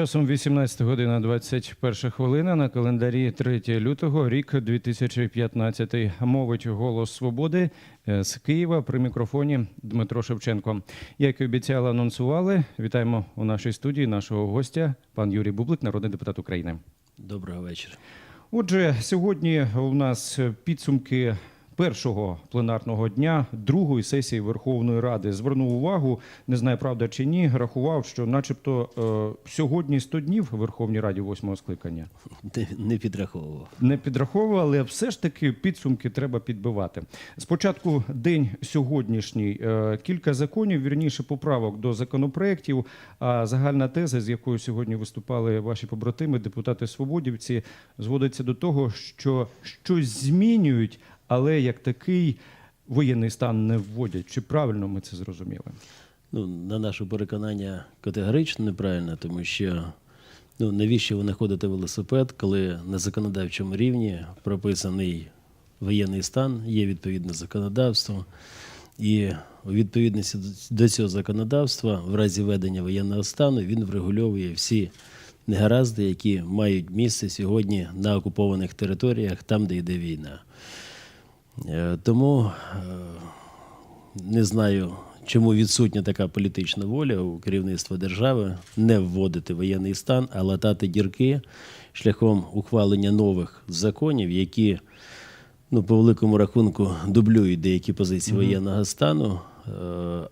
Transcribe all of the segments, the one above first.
Часом 18 година 21 хвилина на календарі 3 лютого, рік 2015. Мовить голос свободи е, з Києва при мікрофоні Дмитро Шевченко. Як і обіцяли, анонсували. Вітаємо у нашій студії нашого гостя, пан Юрій Бублик, народний депутат України. Доброго вечора. Отже, сьогодні у нас підсумки першого пленарного дня другої сесії Верховної Ради. Звернув увагу, не знаю, правда чи ні, рахував, що, начебто, е, сьогодні 100 днів в Верховній Раді восьмого скликання. Не, підраховував. Не підраховували, але все ж таки підсумки треба підбивати. Спочатку день сьогоднішній. Е, Кілька законів, вірніше поправок до законопроєктів. А загальна теза, з якою сьогодні виступали ваші побратими, депутати свободівці, зводиться до того, що щось змінюють, але як такий воєнний стан не вводять. Чи правильно ми це зрозуміли? Ну, на наше переконання категорично неправильно, тому що ну, навіщо ви знаходите велосипед, коли на законодавчому рівні прописаний воєнний стан, є відповідне законодавство, і у відповідності до цього законодавства, в разі ведення воєнного стану, він врегульовує всі негаразди, які мають місце сьогодні на окупованих територіях, там, де йде війна. Е, Тому е, не знаю, чому відсутня така політична воля у керівництва держави не вводити воєнний стан, а латати дірки шляхом ухвалення нових законів, які ну, по великому рахунку дублюють деякі позиції воєнного стану е,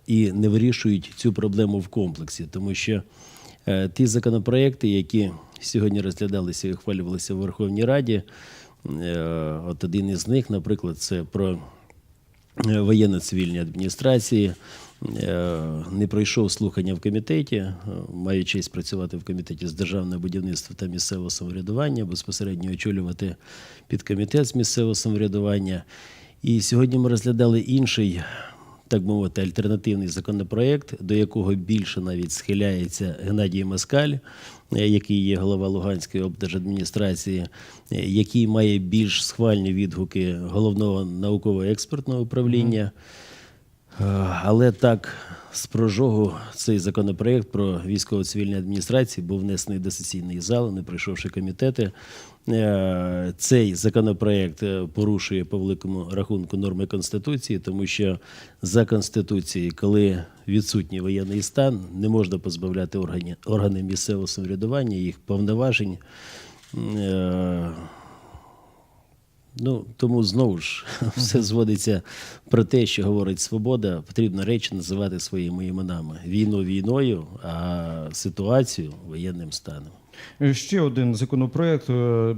і не вирішують цю проблему в комплексі, тому що ті законопроекти, які сьогодні розглядалися і ухвалювалися в Верховній Раді, от один із них, наприклад, це про е, воєнно-цивільні адміністрації. Е, Не пройшов слухання в комітеті. Е, Маю честь працювати в комітеті з державного будівництва та місцевого самоврядування, безпосередньо очолювати підкомітет з місцевого самоврядування. І сьогодні ми розглядали інший, так би мовити, альтернативний законопроект, до якого більше навіть схиляється Геннадій Москаль, е, який є голова Луганської облдержадміністрації, е, який має більш схвальні відгуки головного науково-експертного управління. Е, Але так, з прожогу цей законопроект про військово-цивільні адміністрації був внесений до сесійної зали, не пройшовши комітети. Е, Цей законопроект е, порушує по великому рахунку норми Конституції, тому що за Конституцією, коли відсутній воєнний стан, не можна позбавляти органи, органи місцевого самоврядування, їх повноважень. Е, Ну тому знову ж все зводиться про те, що говорить свобода. Потрібно речі називати своїми іменами: війну війною, а ситуацію воєнним станом. Ще один законопроект, е,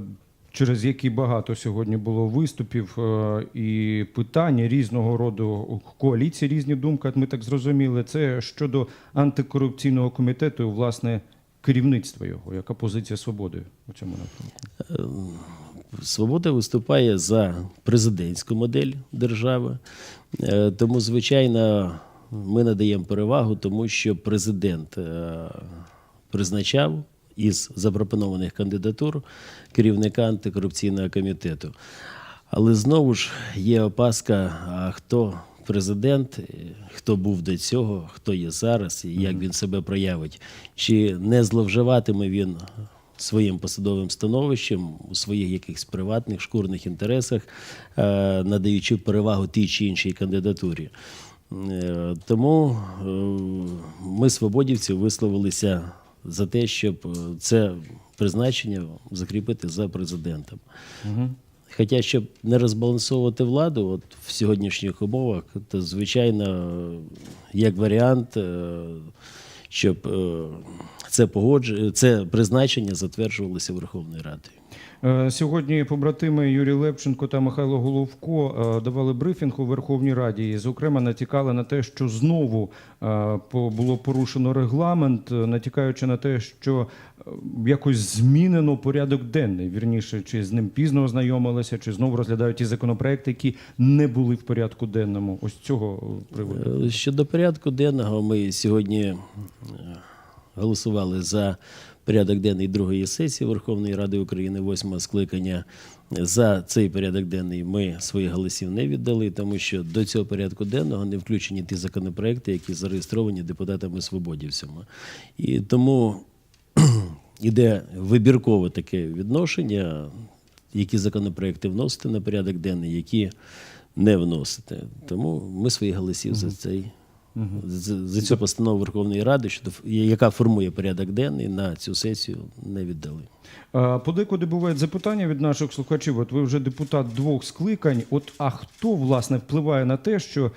через який багато сьогодні було виступів е, і питань різного роду коаліції, різні думки. Ми так зрозуміли. Це щодо антикорупційного комітету, власне, керівництва його. Яка позиція свободи у цьому напрямку? Свобода виступає за президентську модель держави, Е, тому, звичайно, ми надаємо перевагу тому, що президент е, призначав із запропонованих кандидатур керівника антикорупційного комітету. Але знову ж є опаска, а хто президент, е, хто був до цього, хто є зараз, і як він себе проявить, чи не зловживатиме він своїм посадовим становищем у своїх якихось приватних шкурних інтересах, е, надаючи перевагу тій чи іншій кандидатурі. Е, Тому е, ми, свободівці, висловилися за те, щоб це призначення закріпити за президентом. Хоча, щоб не розбалансовувати владу от в сьогоднішніх умовах, то звичайно, як варіант, щоб е, це погодж... це призначення затверджувалося Верховною Радою. Е, Сьогодні побратими Юрій Лепченко та Михайло Головко е, давали брифінг у Верховній Раді. І, зокрема, натякали на те, що знову е, було порушено регламент, натякаючи на те, що якось змінено порядок денний. Вірніше, чи з ним пізно ознайомилися, чи знову розглядають ті законопроекти, які не були в порядку денному. Ось цього приводу. Щодо порядку денного, ми сьогодні голосували за порядок денний другої сесії Верховної Ради України, восьмого скликання. За цей порядок денний ми своїх голосів не віддали, тому що до цього порядку денного не включені ті законопроекти, які зареєстровані депутатами свободівцями. І тому іде вибіркове таке відношення, які законопроекти вносити на порядок денний, які не вносити. Тому ми своїх голосів за цей. За, за цю постанову Верховної Ради, щодо яка формує порядок денний на цю сесію, не віддали. Подекуди бувають запитання від наших слухачів. От ви вже депутат двох скликань. От а хто власне впливає на те, що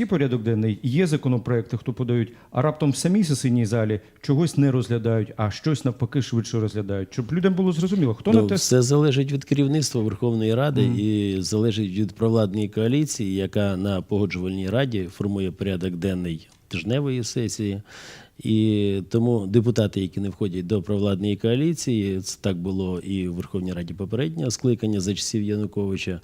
є порядок денний, є законопроекти, хто подають, а раптом в самій сесійній залі чогось не розглядають, а щось навпаки швидше розглядають. Щоб людям було зрозуміло, хто Ну, на те все залежить від керівництва Верховної Ради і залежить від провладної коаліції, яка на погоджувальній раді формує порядок денний тижневої сесії. І тому депутати, які не входять до провладної коаліції, це так було і в Верховній Раді попереднього скликання за часів Януковича,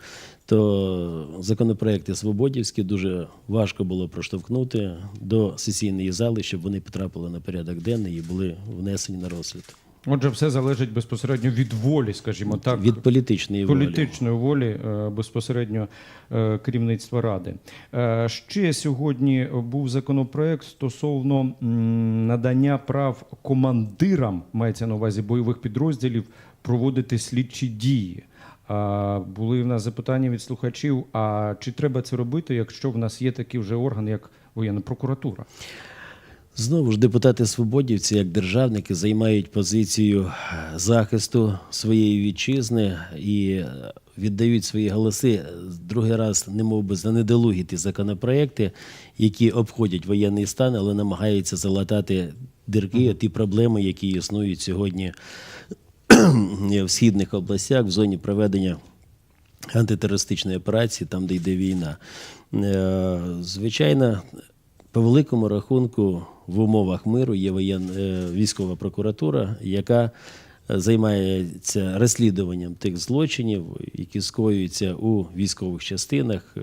то законопроекти свободівські дуже важко було проштовхнути до сесійної зали, щоб вони потрапили на порядок денний і були внесені на розгляд. Отже, все залежить безпосередньо від волі, скажімо так, Від політичної волі. політичної волі е, безпосередньо е, керівництва ради. Е, Ще сьогодні був законопроект стосовно надання прав командирам, мається на увазі бойових підрозділів, проводити слідчі дії. Були в нас запитання від слухачів: а чи треба це робити, якщо в нас є такий вже орган, як воєнна прокуратура? Знову ж депутати свободівці, як державники, займають позицію захисту своєї вітчизни і віддають свої голоси другий раз, немов би за недолугі ті законопроекти, які обходять воєнний стан, але намагаються залатати дірки, ті проблеми, які існують сьогодні в східних областях в зоні проведення антитерористичної операції, там, де йде війна. Е, Звичайно, по великому рахунку в умовах миру є воєн... е, військова прокуратура, яка е, займається розслідуванням тих злочинів, які скоюються у військових частинах. Е,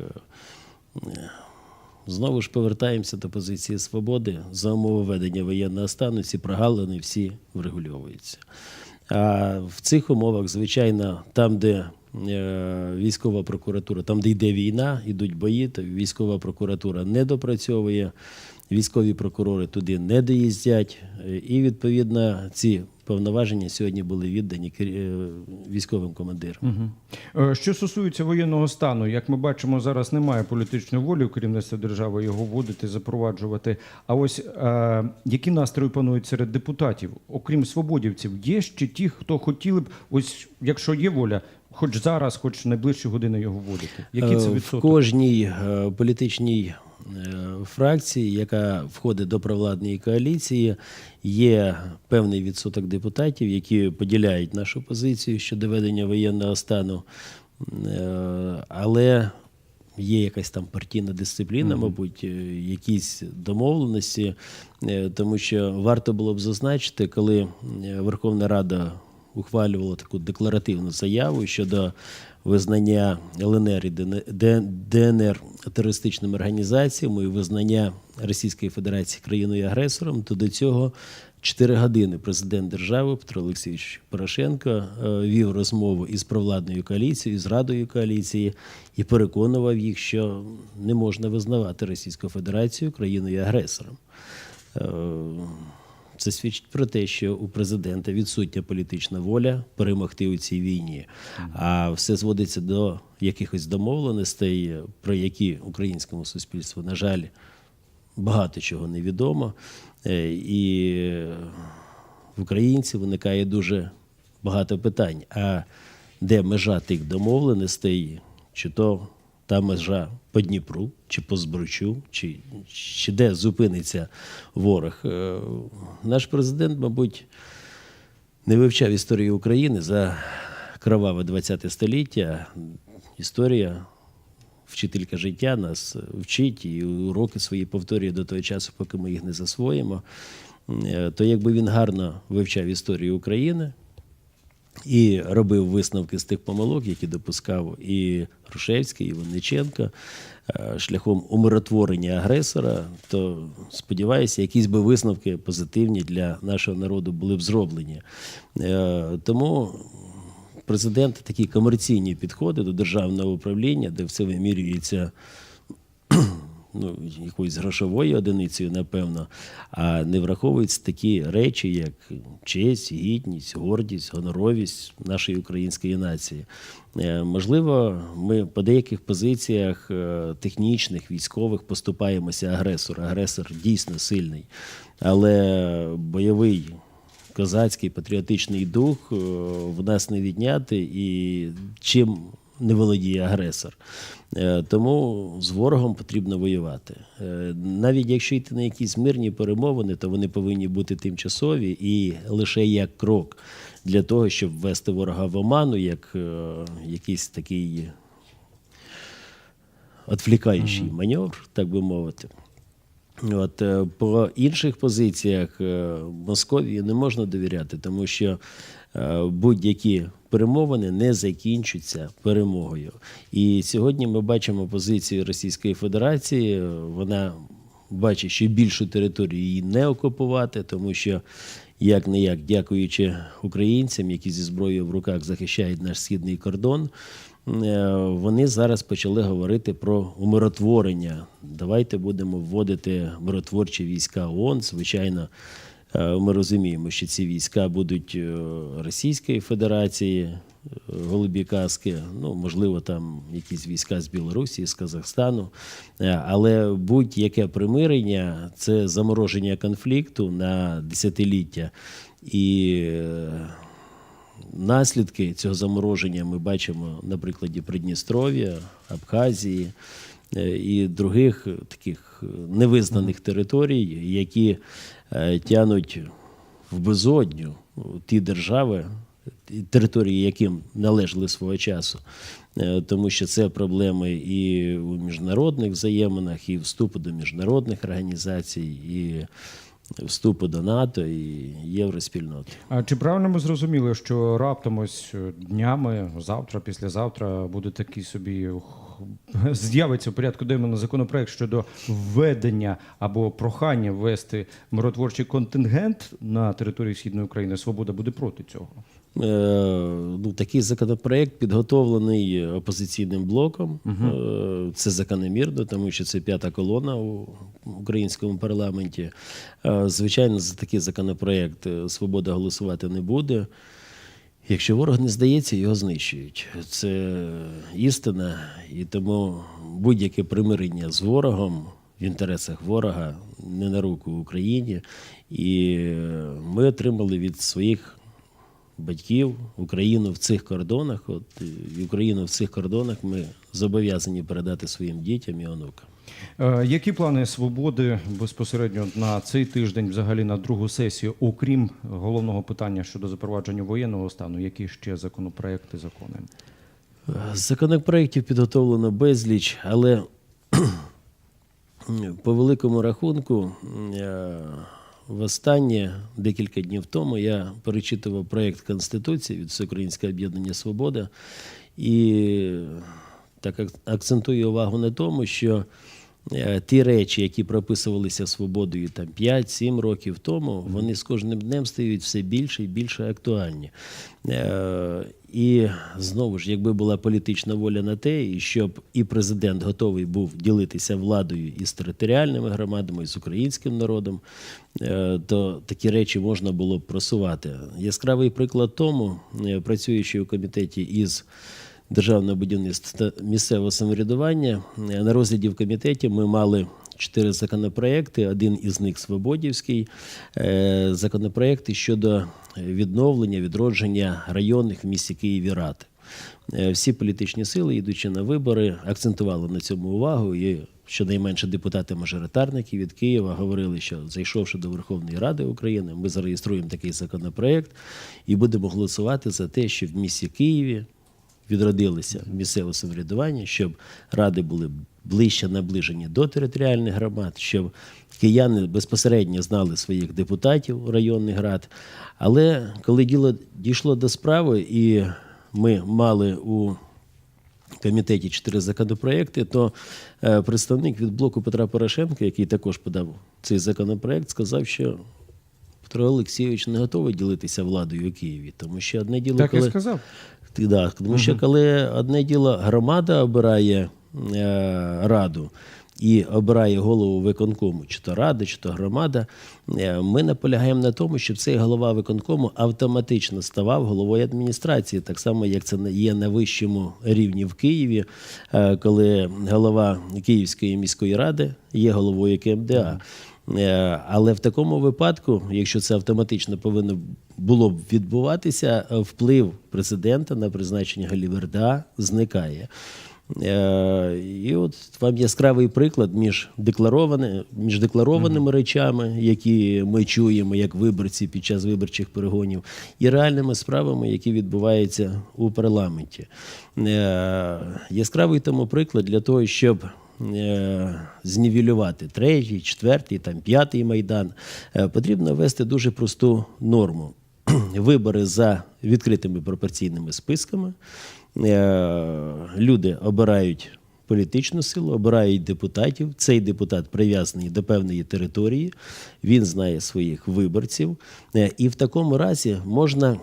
Знову ж повертаємося до позиції свободи. За умови ведення воєнного стану ці прогалини всі врегульовуються. А в цих умовах, звичайно, там, де військова прокуратура, там, де йде війна, йдуть бої, то військова прокуратура не допрацьовує, військові прокурори туди не доїздять. Е, І відповідно ці повноваження сьогодні були віддані е, військовим командирам. Е, Що стосується воєнного стану, як ми бачимо, зараз немає політичної волі у керівництва держави його вводити, запроваджувати. А ось е, які настрої панують серед депутатів, окрім свободівців, є ще ті, хто хотіли б, ось якщо є воля, хоч зараз, хоч найближчі години його вводити. Які це Е, В кожній політичній фракції, яка входить до провладної коаліції, є певний відсоток депутатів, які поділяють нашу позицію щодо ведення воєнного стану. Е, Але є якась там партійна дисципліна, мабуть, е, якісь домовленості, е, тому що варто було б зазначити, коли Верховна Рада ухвалювала таку декларативну заяву щодо визнання ЛНР і ДН- ДНР терористичними організаціями і визнання Російської Федерації країною агресором, то до цього 4 години президент держави Петро Олексійович Порошенко е, вів розмову із провладною коаліцією, з радою коаліції і переконував їх, що не можна визнавати Російську Федерацію країною агресором. Це свідчить про те, що у президента відсутня політична воля перемогти у цій війні, а все зводиться до якихось домовленостей, про які українському суспільству, на жаль, багато чого невідомо. Е, І в українців виникає дуже багато питань. А де межа тих домовленостей, чи то та межа по Дніпру, чи по Збручу, чи, чи де зупиниться ворог? Е, Наш президент, мабуть, не вивчав історію України за кроваве ХХ століття. Історія, вчителька життя нас вчить і уроки свої повторює до того часу, поки ми їх не засвоїмо. Е, То якби він гарно вивчав історію України і робив висновки з тих помилок, які допускав і Грушевський, і Винниченко, е, шляхом умиротворення агресора, то сподіваюся, якісь би висновки позитивні для нашого народу були б зроблені. Е, Тому президент такі комерційні підходи до державного управління, де все вимірюється ну, якоюсь грошовою одиницею, напевно, а не враховуються такі речі, як честь, гідність, гордість, гоноровість нашої української нації. Е, Можливо, ми по деяких позиціях е, технічних, військових поступаємося агресору. Агресор дійсно сильний, але бойовий козацький патріотичний дух е, в нас не відняти і чим не володіє агресор. Е, Тому з ворогом потрібно воювати. Е, Навіть якщо йти на якісь мирні перемовини, то вони повинні бути тимчасові і лише як крок для того, щоб ввести ворога в оману, як е, якийсь такий відвлікаючий маневр, так би мовити. От, по інших позиціях Московії не можна довіряти, тому що будь-які перемовини не закінчуються перемогою. І сьогодні ми бачимо позицію Російської Федерації. е, Вона бачить, що більшу територію її не окупувати, тому що як не як, дякуючи українцям, які зі зброєю в руках захищають наш східний кордон. е, Вони зараз почали говорити про умиротворення. Давайте будемо вводити миротворчі війська ООН. Звичайно, е, ми розуміємо, що ці війська будуть е, Російської Федерації, е, голубі каски, ну можливо, там якісь війська з Білорусі, з Казахстану. Е, Але будь-яке примирення це замороження конфлікту на десятиліття. І е, наслідки цього замороження ми бачимо на прикладі Придністров'я, Абхазії е, і других таких невизнаних територій, які е, тянуть в безодню ті держави, території, яким належали свого часу. Е, Тому що це проблеми і у міжнародних взаєминах, і вступу до міжнародних організацій, і вступу до НАТО і євроспільноти. А чи правильно ми зрозуміли, що раптом ось е, днями, завтра, післязавтра буде такий собі з'явиться в порядку денному законопроект щодо введення або прохання ввести миротворчий контингент на території східної України? Свобода буде проти цього. Е, ну, такий законопроект підготовлений опозиційним блоком. Е, Це закономірно, тому що це п'ята колона у українському парламенті. Е, Звичайно, за такий законопроект свобода голосувати не буде. Якщо ворог не здається, його знищують. Це істина, і тому будь-яке примирення з ворогом в інтересах ворога не на руку Україні. І ми отримали від своїх батьків Україну в цих кордонах. От Україну в цих кордонах ми зобов'язані передати своїм дітям і онукам. Е, Які плани свободи безпосередньо на цей тиждень, взагалі на другу сесію, окрім головного питання щодо запровадження воєнного стану, які ще законопроекти, закони? Законопроєктів підготовлено безліч, але по великому рахунку, востаннє декілька днів тому я перечитував проєкт Конституції від Всеукраїнського об'єднання Свобода і так ак- акцентую увагу на тому, що ті речі, які прописувалися свободою там 5-7 років тому, вони з кожним днем стають все більше і більше актуальні. Е, І знову ж, якби була політична воля на те, і щоб і президент готовий був ділитися владою із територіальними громадами, і з українським народом, е, то такі речі можна було б просувати. Яскравий приклад тому, е, працюючи у комітеті із державного будівництва та місцевого самоврядування. Е, На розгляді в комітеті ми мали чотири законопроекти. Один із них Свободівський. Е, Законопроекти щодо відновлення, відродження районних в місті Києві рад. Е, Всі політичні сили, йдучи на вибори, акцентували на цьому увагу. І щонайменше депутати-мажоритарники від Києва говорили, що зайшовши до Верховної Ради України, ми зареєструємо такий законопроект і будемо голосувати за те, що в місті Києві відродилися місцеве самоврядування, щоб ради були ближче наближені до територіальних громад, щоб кияни безпосередньо знали своїх депутатів районних рад. Але коли діло дійшло до справи, і ми мали у комітеті чотири законопроекти, то е, представник від блоку Петра Порошенка, який також подав цей законопроект, сказав, що Петро Олексійович не готовий ділитися владою у Києві, тому що одне діло, Так коли сказав. Да, тому що коли одне діло громада обирає е, раду, і обирає голову виконкому, чи то рада, чи то громада, е, ми наполягаємо на тому, щоб цей голова виконкому автоматично ставав головою адміністрації, так само як це є на вищому рівні в Києві, е, коли голова Київської міської ради є головою КМДА. Е, Але в такому випадку, якщо це автоматично повинно було б відбуватися, е, вплив президента на призначення Галіверда зникає. Е, І от вам яскравий приклад між, деклароване, між декларованими речами, які ми чуємо як виборці під час виборчих перегонів, і реальними справами, які відбуваються у парламенті. Яскравий тому приклад для того, щоб знівелювати третій, четвертий, там п'ятий майдан, е, потрібно ввести дуже просту норму. Вибори за відкритими пропорційними списками. Е, Люди обирають політичну силу, обирають депутатів. Цей депутат прив'язаний до певної території, він знає своїх виборців. Е, І в такому разі можна е,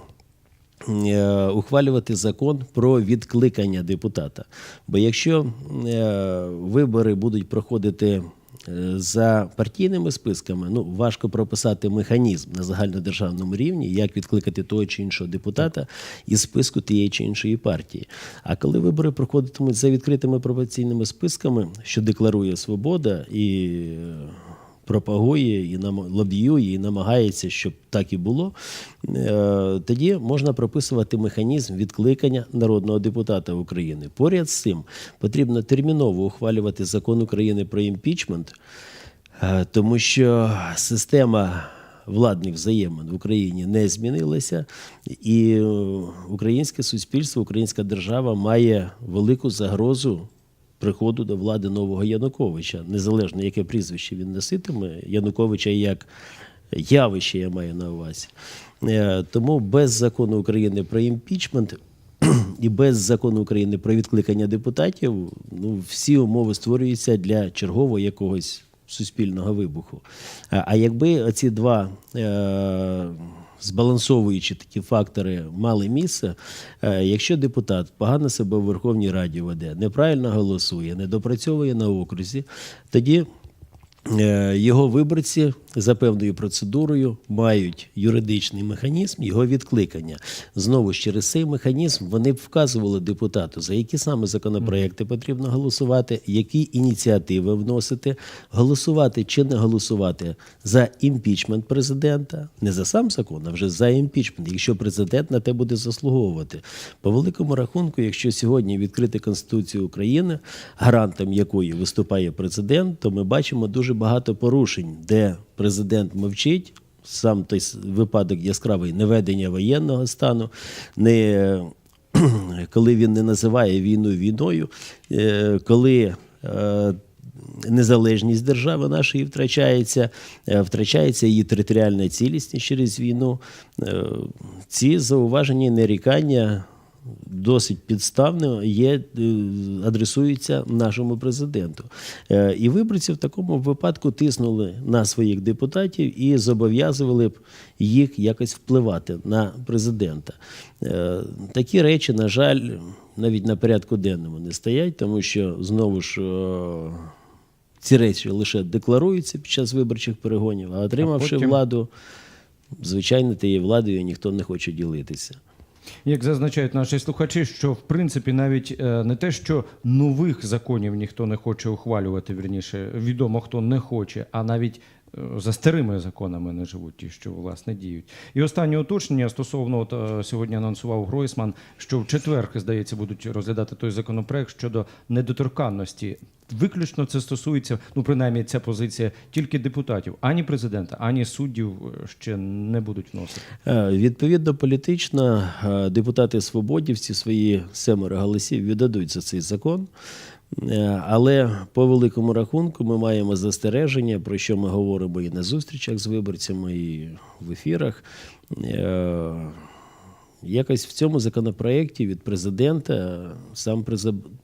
ухвалювати закон про відкликання депутата. Бо якщо е, вибори будуть проходити е, за партійними списками, ну важко прописати механізм на загальнодержавному рівні, як відкликати того чи іншого депутата із списку тієї чи іншої партії. А коли вибори проходитимуть за відкритими пропорційними списками, що декларує свобода і е, пропагує і нам лобіює і намагається, щоб так і було, е, тоді можна прописувати механізм відкликання народного депутата України. Поряд з цим потрібно терміново ухвалювати закон України про імпічмент, е, тому що система. Владних взаємин в Україні не змінилася, і е, українське суспільство, українська держава має велику загрозу приходу до влади нового Януковича, незалежно яке прізвище він носитиме, Януковича як явище я маю на увазі. Е, Тому без закону України про імпічмент і без закону України про відкликання депутатів ну, всі умови створюються для чергового якогось суспільного вибуху. А, а якби ці два. Е- Збалансовуючи такі фактори мали місце, е, якщо депутат погано себе в Верховній Раді веде, неправильно голосує, не допрацьовує на окрузі, тоді його виборці за певною процедурою мають юридичний механізм його відкликання. Знову ж через цей механізм вони б вказували депутату, за які саме законопроекти потрібно голосувати, які ініціативи вносити, голосувати чи не голосувати за імпічмент президента, не за сам закон, а вже за імпічмент, якщо президент на те буде заслуговувати. По великому рахунку, якщо сьогодні відкрити Конституцію України, гарантом якої виступає президент, то ми бачимо дуже багато порушень, де президент мовчить. Сам той випадок яскравий неведення воєнного стану, не коли він не називає війну війною, е, коли е, незалежність держави нашої втрачається, е, втрачається її територіальна цілісність через війну. Ці зауваження і нарікання досить підставно є, е, адресуються нашому президенту. Е, І виборці в такому випадку тиснули на своїх депутатів і зобов'язували б їх якось впливати на президента. Е, Такі речі, на жаль, навіть на порядку денному не стоять, тому що знову ж. Ці речі лише декларуються під час виборчих перегонів, а отримавши потім- владу, звичайно, тією владою ніхто не хоче ділитися. Як зазначають наші слухачі, що в принципі навіть е, не те, що нових законів ніхто не хоче ухвалювати, вірніше, відомо хто не хоче, а навіть за старими законами не живуть ті, що власне діють. І останнє уточнення стосовно от, е, сьогодні анонсував Гройсман, що в четвер, здається, будуть розглядати той законопроект щодо недоторканності. Виключно це стосується, ну принаймні ця позиція тільки депутатів, ані президента, ані суддів е, ще не будуть вносити. Е, Відповідно, політично депутати свободівці свої семеро голосів віддадуть за цей закон. Е, Але по великому рахунку ми маємо застереження, про що ми говоримо і на зустрічах з виборцями, і в ефірах. Е, Якось в цьому законопроєкті від президента сам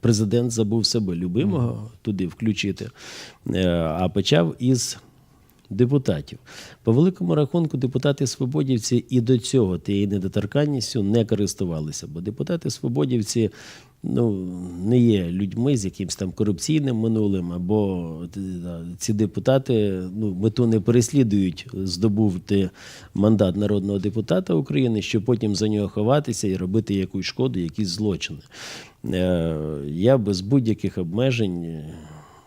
президент забув себе любимого туди включити, е, а почав із депутатів. По великому рахунку, депутати свободівці і до цього тією недоторканністю не користувалися, бо депутати свободівці ну, не є людьми з якимось там корупційним минулим, або е, ці депутати ну, мету не переслідують здобути мандат народного депутата України, щоб потім за нього ховатися і робити якусь шкоду, якісь злочини. Е, Я без будь-яких обмежень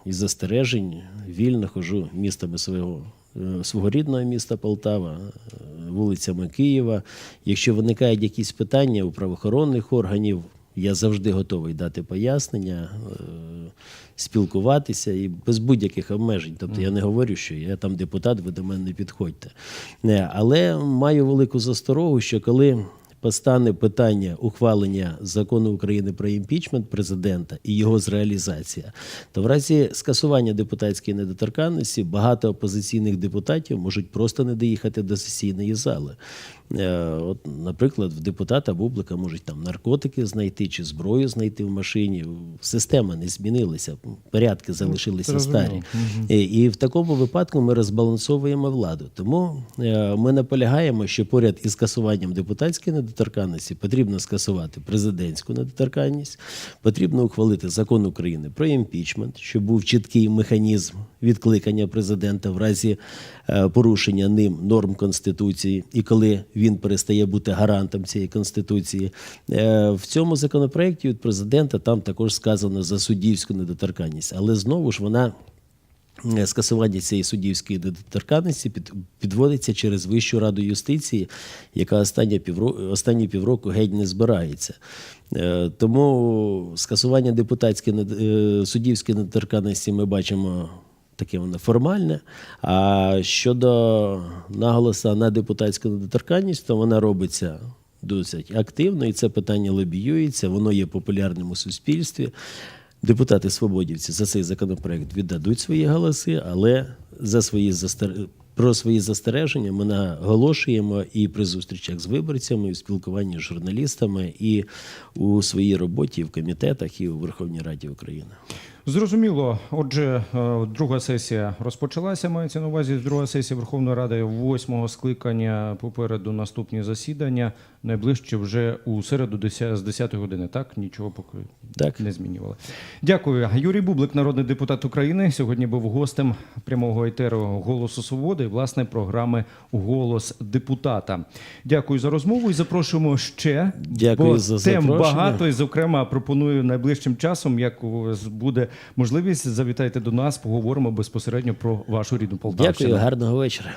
і застережень вільно хожу містами свого, е, свого рідного міста Полтава, вулицями Києва. Якщо виникають якісь питання у правоохоронних органів, я завжди готовий дати пояснення, е, спілкуватися і без будь-яких обмежень. Тобто я не говорю, що я там депутат, ви до мене не підходьте. Не, Але маю велику засторогу, що коли постане питання ухвалення закону України про імпічмент президента і його зреалізація, то в разі скасування депутатської недоторканності багато опозиційних депутатів можуть просто не доїхати до сесійної зали. Е, От, наприклад, в депутата Бублика можуть там наркотики знайти чи зброю знайти в машині. Система не змінилася, порядки залишилися зрозуміло. старі. І, і в такому випадку ми розбалансовуємо владу. Тому е, ми наполягаємо, що поряд із скасуванням депутатської недоторканності потрібно скасувати президентську недоторканність, потрібно ухвалити закон України про імпічмент, щоб був чіткий механізм відкликання президента в разі е, порушення ним норм конституції, і коли він перестає бути гарантом цієї конституції. Е, В цьому законопроекті від президента там також сказано за суддівську недоторканність, але знову ж вона. Скасування цієї суддівської недоторканності підводиться через Вищу раду юстиції, яка останні півроку, останні півроку геть не збирається. Е, Тому скасування депутатської е, суддівської недоторканності ми бачимо таке воно формальне. А щодо наголоса на депутатську недоторканність, то вона робиться досить активно, і це питання лобіюється, воно є популярним у суспільстві. Депутати свободівці за цей законопроект віддадуть свої голоси, але за свої застер... про свої застереження ми наголошуємо і при зустрічах з виборцями, і в спілкуванні з журналістами, і у своїй роботі і в комітетах, і у Верховній Раді України. Зрозуміло. Отже, е, друга сесія розпочалася. Мається на увазі друга сесія Верховної Ради восьмого скликання. Попереду наступні засідання. Найближче вже у середу з 10 години. Так нічого поки Так. не змінювали. Дякую. Юрій Бублик, народний депутат України, сьогодні був гостем прямого етеру Голосу Свободи, і, власне, програми Голос депутата. Дякую за розмову і запрошуємо ще. Дякую бо за тем запрошення. багато. І, зокрема, пропоную найближчим часом, як буде можливість, завітайте до нас, поговоримо безпосередньо про вашу рідну Полтавщину. Дякую, гарного вечора.